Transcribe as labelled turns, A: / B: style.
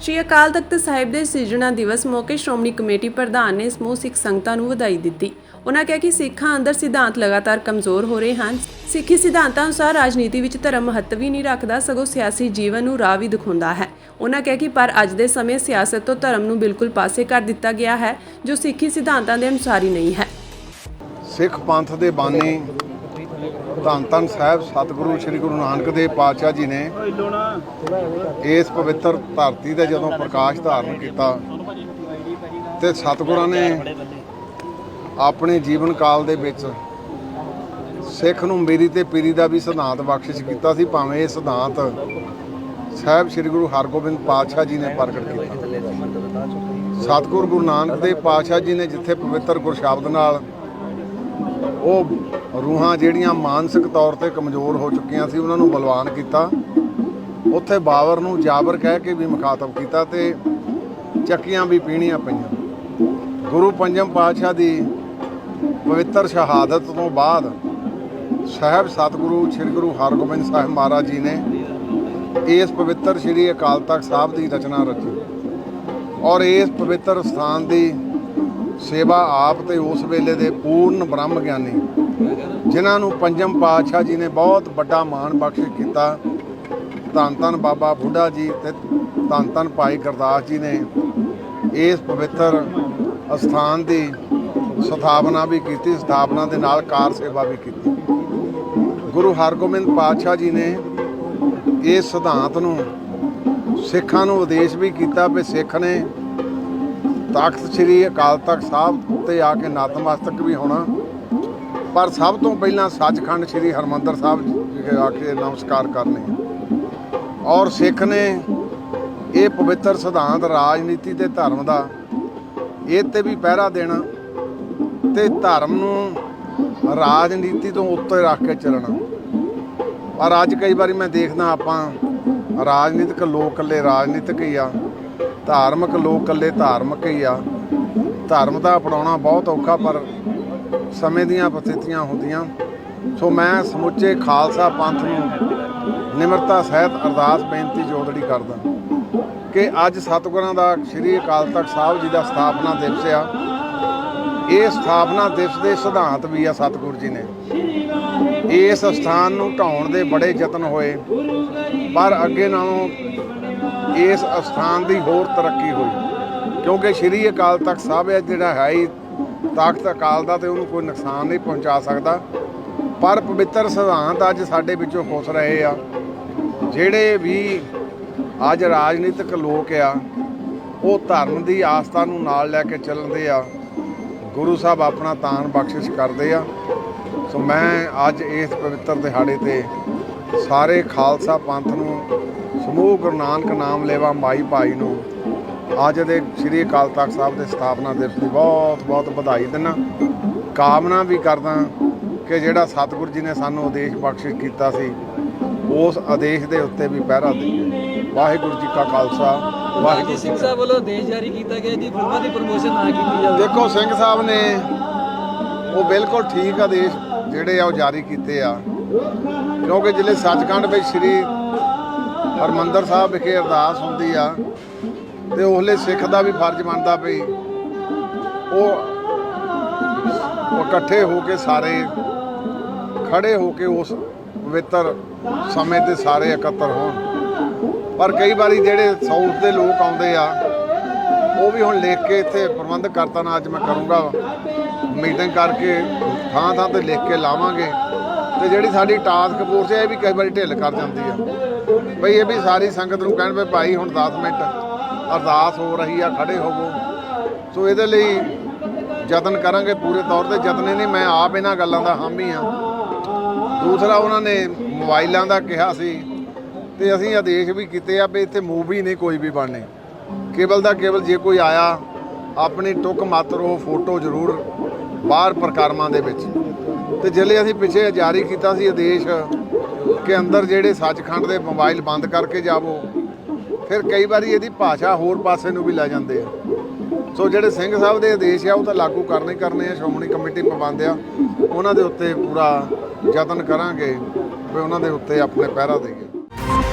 A: ਸ਼੍ਰੀ ਅਕਾਲ ਤਖਤ ਸਾਹਿਬ ਦੇ ਸਿਰਜਣਾ ਦਿਵਸ ਮੌਕੇ ਸ਼੍ਰੋਮਣੀ ਕਮੇਟੀ ਪ੍ਰਧਾਨ ਨੇ ਸਮੂਹ ਸਿੱਖ ਸੰਗਤਾਂ ਨੂੰ ਵਧਾਈ ਦਿੱਤੀ। ਉਹਨਾਂ ਕਿਹਾ ਕਿ ਸਿੱਖਾਂ ਅੰਦਰ ਸਿਧਾਂਤ ਲਗਾਤਾਰ ਕਮਜ਼ੋਰ ਹੋ ਰਹੇ ਹਨ। ਸਿੱਖੀ ਸਿਧਾਂਤਾਂ ਅਨੁਸਾਰ ਰਾਜਨੀਤੀ ਵਿੱਚ ਧਰਮ ਮਹੱਤਵ ਹੀ ਨਹੀਂ ਰੱਖਦਾ, ਸਗੋਂ ਸਿਆਸੀ ਜੀਵਨ ਨੂੰ ਰਾਹ ਵੀ ਦਿਖਾਉਂਦਾ ਹੈ। ਉਹਨਾਂ ਕਿਹਾ ਕਿ ਪਰ ਅੱਜ ਦੇ ਸਮੇਂ ਸਿਆਸਤ ਤੋਂ ਧਰਮ ਨੂੰ ਬਿਲਕੁਲ ਪਾਸੇ ਕਰ ਦਿੱਤਾ ਗਿਆ ਹੈ, ਜੋ ਸਿੱਖੀ ਸਿਧਾਂਤਾਂ ਦੇ ਅਨੁਸਾਰ ਹੀ ਨਹੀਂ ਹੈ।
B: ਸਿੱਖ ਪੰਥ ਦੇ ਬਾਨੀ ਧੰਨ ਧੰਨ ਸਾਹਿਬ, ਸਤਿਗੁਰੂ ਸ੍ਰੀ ਗੁਰੂ ਨਾਨਕ ਦੇਵ ਪਾਤਸ਼ਾਹ ਜੀ ਨੇ ਇਸ ਪਵਿੱਤਰ ਧਰਤੀ ਦਾ ਜਦੋਂ ਪ੍ਰਕਾਸ਼ ਧਾਰਨ ਕੀਤਾ ਤੇ ਸਤਿਗੁਰਾਂ ਨੇ ਆਪਣੇ ਜੀਵਨ ਕਾਲ ਦੇ ਵਿੱਚ ਸਿੱਖ ਨੂੰ ਮੇਰੀ ਤੇ ਪੀਰੀ ਦਾ ਵੀ ਸਿਧਾਂਤ ਬਖਸ਼ਿਸ਼ ਕੀਤਾ ਸੀ, ਭਾਵੇਂ ਇਹ ਸਿਧਾਂਤ ਸਾਹਿਬ ਸ੍ਰੀ ਗੁਰੂ ਹਰਗੋਬਿੰਦ ਪਾਤਸ਼ਾਹ ਜੀ ਨੇ ਪ੍ਰਗਟ ਕੀਤਾ। ਸਤਿਗੁਰੂ ਗੁਰੂ ਨਾਨਕ ਦੇਵ ਪਾਤਸ਼ਾਹ ਜੀ ਨੇ ਜਿੱਥੇ ਪਵਿੱਤਰ ਗੁਰਸ਼ਬਦ ਨਾਲ ਉਹ ਰੂਹਾਂ ਜਿਹੜੀਆਂ ਮਾਨਸਿਕ ਤੌਰ ਤੇ ਕਮਜ਼ੋਰ ਹੋ ਚੁੱਕੀਆਂ ਸੀ, ਉਹਨਾਂ ਨੂੰ ਬਲਵਾਨ ਕੀਤਾ। ਉੱਥੇ ਬਾਬਰ ਨੂੰ ਜਾਬਰ ਕਹਿ ਕੇ ਵੀ ਮੁਖਾਤਬ ਕੀਤਾ ਤੇ ਚੱਕੀਆਂ ਵੀ ਪੀਣੀਆਂ ਪਈਆਂ। ਗੁਰੂ ਪੰਜਮ ਪਾਤਸ਼ਾਹ ਦੀ ਪਵਿੱਤਰ ਸ਼ਹਾਦਤ ਤੋਂ ਬਾਅਦ ਸਾਹਿਬ ਸਤਿਗੁਰੂ, ਸ੍ਰੀ ਗੁਰੂ ਹਰਗੋਬਿੰਦ ਸਾਹਿਬ ਮਹਾਰਾਜ ਜੀ ਨੇ ਇਸ ਪਵਿੱਤਰ ਸ੍ਰੀ ਅਕਾਲ ਤਖਤ ਸਾਹਿਬ ਦੀ ਰਚਨਾ ਰਚੀ। ਔਰ ਇਸ ਪਵਿੱਤਰ ਸਥਾਨ ਦੀ ਸੇਵਾ ਆਪ ਤੇ ਉਸ ਵੇਲੇ ਦੇ ਪੂਰਨ ਬ੍ਰਹਮ ਗਿਆਨੀ, ਜਿਨ੍ਹਾਂ ਨੂੰ ਪੰਜਮ ਪਾਤਸ਼ਾਹ ਜੀ ਨੇ ਬਹੁਤ ਵੱਡਾ ਮਾਣ ਬਖਸ਼ ਕੀਤਾ। ਧੰਨ ਧੰਨ ਬਾਬਾ ਬੁੱਢਾ ਜੀ ਤੇ ਧੰਨ ਧੰਨ ਭਾਈ ਗੁਰਦਾਸ ਜੀ ਨੇ ਇਸ ਪਵਿੱਤਰ ਅਸਥਾਨ ਦੀ ਸਥਾਪਨਾ ਵੀ ਕੀਤੀ, ਸਥਾਪਨਾ ਦੇ ਨਾਲ ਕਾਰ ਸੇਵਾ ਵੀ ਕੀਤੀ। ਗੁਰੂ ਹਰਗੋਬਿੰਦ ਪਾਤਸ਼ਾਹ ਜੀ ਨੇ ਇਸ ਸਿਧਾਂਤ ਨੂੰ, ਸਿੱਖਾਂ ਨੂੰ ਉਪਦੇਸ਼ ਵੀ ਕੀਤਾ ਵੀ ਸਿੱਖ ਨੇ ਤਖਤ ਸ੍ਰੀ ਅਕਾਲ ਤਖਤ ਸਾਹਿਬ 'ਤੇ ਆ ਕੇ ਨਤਮਸਤਕ ਵੀ ਹੋਣਾ। ਪਰ ਸਭ ਤੋਂ ਪਹਿਲਾਂ ਸੱਚਖੰਡ ਸ੍ਰੀ ਹਰਮੰਦਰ ਸਾਹਿਬ ਵਿਖੇ ਆ ਕੇ ਨਮਸਕਾਰ ਕਰਨੇ ਔਰ ਸਿੱਖ ਨੇ ਇਹ ਪਵਿੱਤਰ ਸਿਧਾਂਤ ਰਾਜਨੀਤੀ ਤੇ ਧਰਮ ਦਾ ਇਹ ਤੇ ਵੀ ਪਹਿਰਾ ਦੇਣਾ ਤੇ ਧਰਮ ਨੂੰ ਰਾਜਨੀਤੀ ਤੋਂ ਉੱਤੇ ਰੱਖ ਕੇ ਚੱਲਣਾ। ਪਰ ਅੱਜ ਕਈ ਵਾਰੀ ਮੈਂ ਦੇਖਦਾ ਆਪਾਂ ਰਾਜਨੀਤਿਕ ਲੋਕ ਇਕੱਲੇ ਰਾਜਨੀਤਿਕ ਹੀ ਆ। ਧਾਰਮਿਕ ਲੋਕ ਇਕੱਲੇ ਧਾਰਮਿਕ ਹੀ ਆ। ਧਰਮ ਦਾ ਅਪਣਾਉਣਾ ਬਹੁਤ ਔਖਾ, ਪਰ ਸਮੇਂ ਦੀਆਂ ਪਰਿਸਥਿਤੀਆਂ ਹੁੰਦੀਆਂ। ਸੋ ਮੈਂ ਸਮੁੱਚੇ ਖਾਲਸਾ ਪੰਥ ਨੂੰ ਨਿਮਰਤਾ ਸਹਿਤ ਅਰਦਾਸ, ਬੇਨਤੀ ਜੋਦੜੀ ਕਰਦਾ ਕਿ ਅੱਜ ਸਤਿਗੁਰਾਂ ਦਾ ਸ੍ਰੀ ਅਕਾਲ ਤਖਤ ਸਾਹਿਬ ਜੀ ਦਾ ਸਥਾਪਨਾ ਦਿਵਸ ਆ। ਇਹ ਸਥਾਪਨਾ ਦਿਵਸ ਦੇ ਸਿਧਾਂਤ ਵੀ ਆ ਸਤਿਗੁਰੂ ਜੀ ਨੇ। ਇਸ ਸਥਾਨ ਨੂੰ ਢਾਉਣ ਦੇ ਬੜੇ ਯਤਨ ਹੋਏ। ਪਰ ਅੱਗੇ ਨਾਲੋਂ ਇਸ ਅਸਥਾਨ ਦੀ ਹੋਰ ਤਰੱਕੀ ਹੋਈ। ਕਿਉਂਕਿ ਸ੍ਰੀ ਅਕਾਲ ਤਖਤ ਸਾਹਿਬ ਹੈ, ਜਿਹੜਾ ਹੈ ਹੀ ਤਾਕਤ ਅਕਾਲ ਦਾ ਤੇ ਉਹਨੂੰ ਕੋਈ ਨੁਕਸਾਨ ਨਹੀਂ ਪਹੁੰਚਾ ਸਕਦਾ। ਪਰ ਪਵਿੱਤਰ ਸਿਧਾਂਤ ਅੱਜ ਸਾਡੇ ਵਿੱਚੋਂ ਖੁੱਸ ਰਹੇ ਆ। ਜਿਹੜੇ ਵੀ ਅੱਜ ਰਾਜਨੀਤਿਕ ਲੋਕ ਆ, ਉਹ ਧਰਮ ਦੀ ਆਸਥਾ ਨੂੰ ਨਾਲ ਲੈ ਕੇ ਚੱਲਦੇ ਆ। ਗੁਰੂ ਸਾਹਿਬ ਆਪਣਾ ਤਾਨ ਬਖਸ਼ਿਸ਼ ਕਰਦੇ ਆ। ਸੋ ਮੈਂ ਅੱਜ ਇਸ ਪਵਿੱਤਰ ਦਿਹਾੜੇ ਤੇ ਸਾਰੇ ਖਾਲਸਾ ਪੰਥ ਨੂੰ ਸਮੂਹ ਗੁਰੂ ਨਾਨਕ ਨਾਮ ਲੈਵਾ ਮਾਈ ਭਾਈ ਨੂੰ ਅੱਜ ਦੇ ਸ੍ਰੀ ਅਕਾਲ ਤਖਤ ਸਾਹਿਬ ਦੇ ਸਥਾਪਨਾ ਦਿਵਸ ਦੀ ਬਹੁਤ ਬਹੁਤ ਵਧਾਈ ਦਿੰਦਾ ਕਾਮਨਾ ਵੀ ਕਰਦਾ ਕਿ ਜਿਹੜਾ ਸਤਿਗੁਰੂ ਜੀ ਨੇ ਸਾਨੂੰ ਆਦੇਸ਼ ਬਖਸ਼ਿਸ਼ ਕੀਤਾ ਸੀ ਉਸ ਆਦੇਸ਼ ਦੇ ਉੱਤੇ ਵੀ ਪਹਿਰਾ ਦੇਈਏ। ਵਾਹਿਗੁਰੂ ਜੀ ਕਾ ਖਾਲਸਾ ਵਾਹਿਗੁਰੂ
C: ਸਿੰਘ ਸਾਹਿਬ ਵੱਲੋਂ ਦੇਸ਼ ਜਾਰੀ ਕੀਤਾ ਗਿਆ ਜੀ ਫਿਲਮਾਂ ਦੀ ਪ੍ਰਮੋਸ਼ਨ ਨਾ ਕੀਤੀ ਜਾਵੇ।
B: ਦੇਖੋ ਸਿੰਘ ਸਾਹਿਬ ਨੇ ਉਹ ਬਿਲਕੁਲ ਠੀਕ ਆਦੇਸ਼ ਜਿਹੜੇ ਆ ਉਹ ਜਾਰੀ ਕੀਤੇ ਆ। ਕਿਉਂਕਿ ਜ਼ਿਲ੍ਹੇ ਸੱਚਖੰਡ ਵਿੱਚ ਸ੍ਰੀ ਹਰਮੰਦਰ ਸਾਹਿਬ ਵਿਖੇ ਅਰਦਾਸ ਹੁੰਦੀ ਆ ਤੇ ਉਹਲੇ ਸਿੱਖ ਦਾ ਵੀ ਫਰਜ਼ ਬਣਦਾ ਪਈ ਉਹ ਉਹ ਇਕੱਠੇ ਹੋ ਕੇ ਸਾਰੇ ਖੜੇ ਹੋ ਕੇ ਉਸ ਪਵਿੱਤਰ ਸਮੇਂ ਤੇ ਸਾਰੇ ਇਕੱਤਰ ਹੋਣ। ਪਰ ਕਈ ਵਾਰੀ ਜਿਹੜੇ ਸਾਊਥ ਦੇ ਲੋਕ ਆਉਂਦੇ ਆ, ਉਹ ਵੀ ਹੁਣ ਲਿਖ ਕੇ ਇੱਥੇ ਪ੍ਰਬੰਧ ਕਰਤਾ ਨਾ, ਅੱਜ ਮੈਂ ਕਰੂੰਗਾ ਮੀਟਿੰਗ ਕਰਕੇ ਥਾਂ ਥਾਂ ਤੇ ਲਿਖ ਕੇ ਲਾਵਾਂਗੇ ਤੇ ਜਿਹੜੀ ਸਾਡੀ ਟਾਸਕ ਫੋਰਸ ਹੈ ਇਹ ਵੀ ਕਈ ਵਾਰੀ ਢਿੱਲ ਕਰ ਜਾਂਦੀ ਆ। ਬਈ ਇਹ ਵੀ ਸਾਰੀ ਸੰਗਤ ਨੂੰ ਕਹਿਣ ਵੀ ਭਾਈ ਹੁਣ 10 ਮਿੰਟ ਅਰਦਾਸ ਹੋ ਰਹੀ ਆ, ਖੜੇ ਹੋਵੋ। ਸੋ ਇਹਦੇ ਲਈ ਯਤਨ ਕਰਾਂਗੇ ਪੂਰੇ ਤੌਰ ਤੇ। ਯਤਨੇ ਨਹੀਂ, ਮੈਂ ਆਪ ਇਹਨਾਂ ਗੱਲਾਂ ਦਾ ਹਾਮੀ ਆ। ਦੂਸਰਾ ਉਹਨਾਂ ਨੇ ਮੋਬਾਈਲਾਂ ਦਾ ਕਿਹਾ ਸੀ ਤੇ ਅਸੀਂ ਆਦੇਸ਼ ਵੀ ਕੀਤੇ ਆ ਵੀ ਇੱਥੇ ਮੂਵੀ ਨਹੀਂ ਕੋਈ ਵੀ ਬਣਨੀ। ਕੇਵਲ ਦਾ ਕੇਵਲ ਜੇ ਕੋਈ ਆਇਆ, ਆਪਣੀ ਟੁੱਕ ਮਾਤਰ ਉਹ ਫੋਟੋ ਜ਼ਰੂਰ ਬਾਹਰ ਪ੍ਰਕਾਰਮਾਂ ਦੇ ਵਿੱਚ। ਤੇ ਜਿਹੜੇ ਅਸੀਂ ਪਿੱਛੇ ਜਾਰੀ ਕੀਤਾ ਸੀ ਆਦੇਸ਼ ਕਿ ਅੰਦਰ ਜਿਹੜੇ ਸੱਚਖੰਡ ਦੇ ਮੋਬਾਈਲ ਬੰਦ ਕਰਕੇ ਜਾਵੋ, ਫਿਰ ਕਈ ਵਾਰੀ ਇਹਦੀ ਭਾਸ਼ਾ ਹੋਰ ਪਾਸੇ ਨੂੰ ਵੀ ਲੈ ਜਾਂਦੇ ਆ। ਸੋ ਜਿਹੜੇ ਸਿੰਘ ਸਾਹਿਬ ਦੇ ਆਦੇਸ਼ ਆ, ਉਹ ਤਾਂ ਲਾਗੂ ਕਰਨੇ ਕਰਨੇ ਆ, ਸ਼੍ਰੋਮਣੀ ਕਮੇਟੀ ਪਾਬੰਦ ਆ। ਉਹਨਾਂ ਦੇ ਉੱਤੇ ਪੂਰਾ ਯਤਨ ਕਰਾਂਗੇ, ਵੀ ਉਹਨਾਂ ਦੇ ਉੱਤੇ ਆਪਣੇ ਪਹਿਰਾ ਦੇਈਏ।